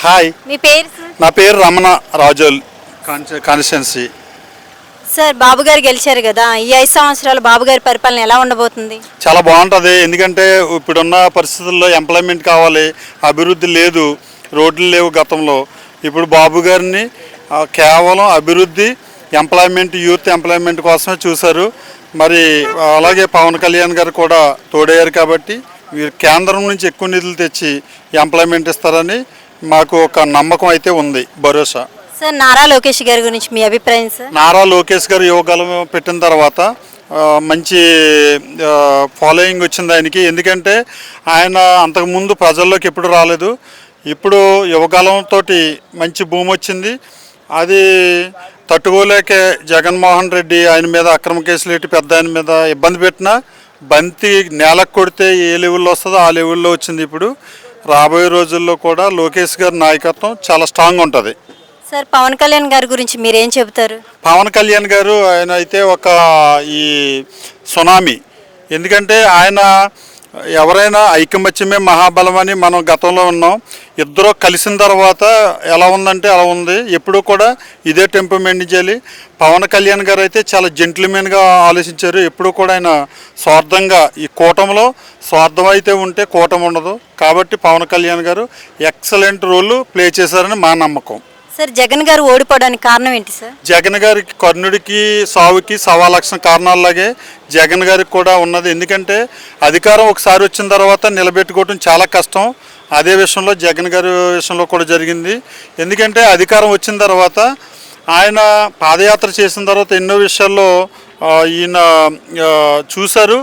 Hi మీ పేరు నా పేరు రమణ రాజోల్. కాన్స్టిట్యున్సీ. సార్ బాబు గారు గెలిచారు కదా. ఈ ఐదు సంవత్సరాలు బాబు గారి పరిపాలన ఎలా ఉండబోతుంది? చాలా బాగుంటుంది. ఎందుకంటే ఇప్పుడున్న పరిస్థితుల్లో ఎంప్లాయ్మెంట్ కావాలి అభివృద్ధి లేదు రోడ్లు లేవు గతంలో. ఇప్పుడు బాబు గారిని కేవలం అభివృద్ధి ఎంప్లాయ్మెంట్ యూత్ ఎంప్లాయ్మెంట్ కోసమే చూశారు. మరి అలాగే పవన్ కళ్యాణ్ గారు కూడా తోడయ్యారు కాబట్టి వీరు కేంద్రం నుంచి ఎక్కువ నిధులు తెచ్చి ఎంప్లాయ్మెంట్ ఇస్తారని మాకు ఒక నమ్మకం అయితే ఉంది భరోసా. సార్ నారా లోకేష్ గారి గురించి మీ అభిప్రాయం సార్? నారా లోకేష్ గారు యువకాలం పెట్టిన తర్వాత మంచి ఫాలోయింగ్ వచ్చింది ఆయనకి. ఎందుకంటే ఆయన అంతకుముందు ప్రజల్లోకి ఎప్పుడు రాలేదు. ఇప్పుడు యువకాలంతో మంచి భూమి వచ్చింది. అది తట్టుకోలేక జగన్మోహన్ రెడ్డి ఆయన మీద అక్రమ కేసులు పెట్టి పెద్ద ఆయన మీద ఇబ్బంది పెట్టినా బంతి నేలకు కొడితే ఏ లెవెల్లో వస్తుందో ఆ లెవెల్లో వచ్చింది ఇప్పుడు. రాబోయే రోజుల్లో కూడా లోకేష్ గారి నాయకత్వం చాలా స్ట్రాంగ్ ఉంటుంది. సార్ పవన్ కళ్యాణ్ గారి గురించి మీరేం చెబుతారు? పవన్ కళ్యాణ్ గారు ఆయన అయితే ఒక ఈ సునామీ ఎందుకంటే ఆయన ఎవరైనా ఐకమత్యమే మహాబలం అని మనం గతంలో ఉన్నాం. ఇద్దరు కలిసిన తర్వాత ఎలా ఉందంటే అలా ఉంది. ఎప్పుడూ కూడా ఇదే టెంపు మెయింటైన్ చేయాలి. పవన్ కళ్యాణ్ గారు అయితే చాలా జెంట్లమెన్గా ఆలోచించారు. ఎప్పుడూ కూడా ఆయన స్వార్థంగా ఈ కూటమిలో స్వార్థం అయితే ఉంటే కూటమి ఉండదు. కాబట్టి పవన్ కళ్యాణ్ గారు ఎక్సలెంట్ రోల్ ప్లే చేశారని మా నమ్మకం. సార్ జగన్ గారు ఓడిపోవడానికి కారణం ఏంటి సార్? జగన్ గారికి కర్ణుడికి సావుకి సవా లక్షణ కారణాలలాగే జగన్ గారికి కూడా ఉన్నది. ఎందుకంటే అధికారం ఒకసారి వచ్చిన తర్వాత నిలబెట్టుకోవటం చాలా కష్టం. అదే విషయంలో జగన్ గారి విషయంలో కూడా జరిగింది. ఎందుకంటే అధికారం వచ్చిన తర్వాత ఆయన పాదయాత్ర చేసిన తర్వాత ఎన్నో విషయాల్లో ఈయన చూశారు.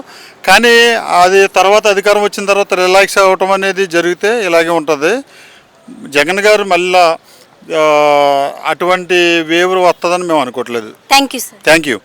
కానీ అది తర్వాత అధికారం వచ్చిన తర్వాత రిలాక్స్ అవ్వటం అనేది జరిగితే ఇలాగే ఉంటుంది. జగన్ గారు మళ్ళీ అటువంటి వేవ్ వస్తుందని మేము అనుకోవట్లేదు. Thank you thank you